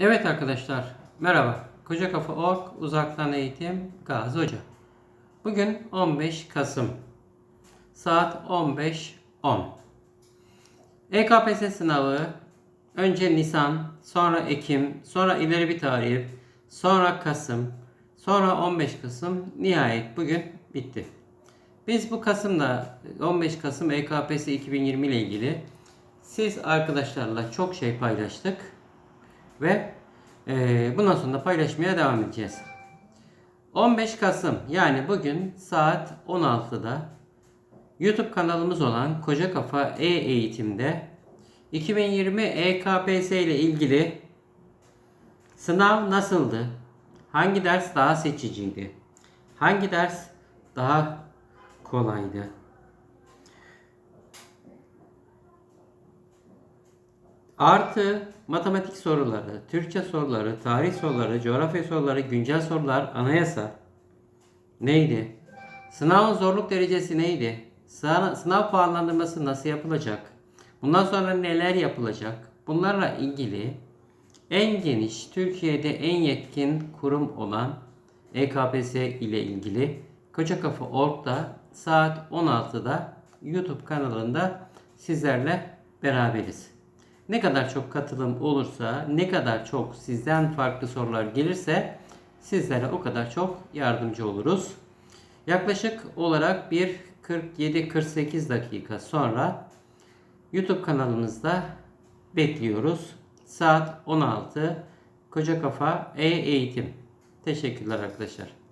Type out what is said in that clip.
Evet arkadaşlar, merhaba. Koca Kafa Org Uzaktan Eğitim Gazi Hoca. Bugün 15 Kasım. Saat 15.10. EKPS sınavı önce Nisan, sonra Ekim, sonra ileri bir tarih, sonra Kasım, sonra 15 Kasım, nihayet bugün bitti. Biz bu Kasım'da 15 Kasım EKPS 2020 ile ilgili siz arkadaşlarla çok şey paylaştık ve eee, bundan sonra da paylaşmaya devam edeceğiz. 15 Kasım yani bugün saat 16'da YouTube kanalımız olan Koca Kafa E-Eğitim'de 2020 EKPS ile ilgili sınav nasıldı? Hangi ders daha seçiciydi? Hangi ders daha kolaydı? Artı matematik soruları, Türkçe soruları, tarih soruları, coğrafya soruları, güncel sorular, anayasa neydi? Sınavın zorluk derecesi neydi? Sınav, sınav puanlandırması nasıl yapılacak? Bundan sonra neler yapılacak? Bunlarla ilgili en geniş, Türkiye'de en yetkin kurum olan EKPS ile ilgili Koca Kafa saat 16'da YouTube kanalında sizlerle beraberiz. Ne kadar çok katılım olursa, ne kadar çok sizden farklı sorular gelirse sizlere o kadar çok yardımcı oluruz. Yaklaşık olarak bir 47-48 dakika sonra YouTube kanalımızda bekliyoruz. Saat 16 Koca Kafa E-Eğitim. Teşekkürler arkadaşlar.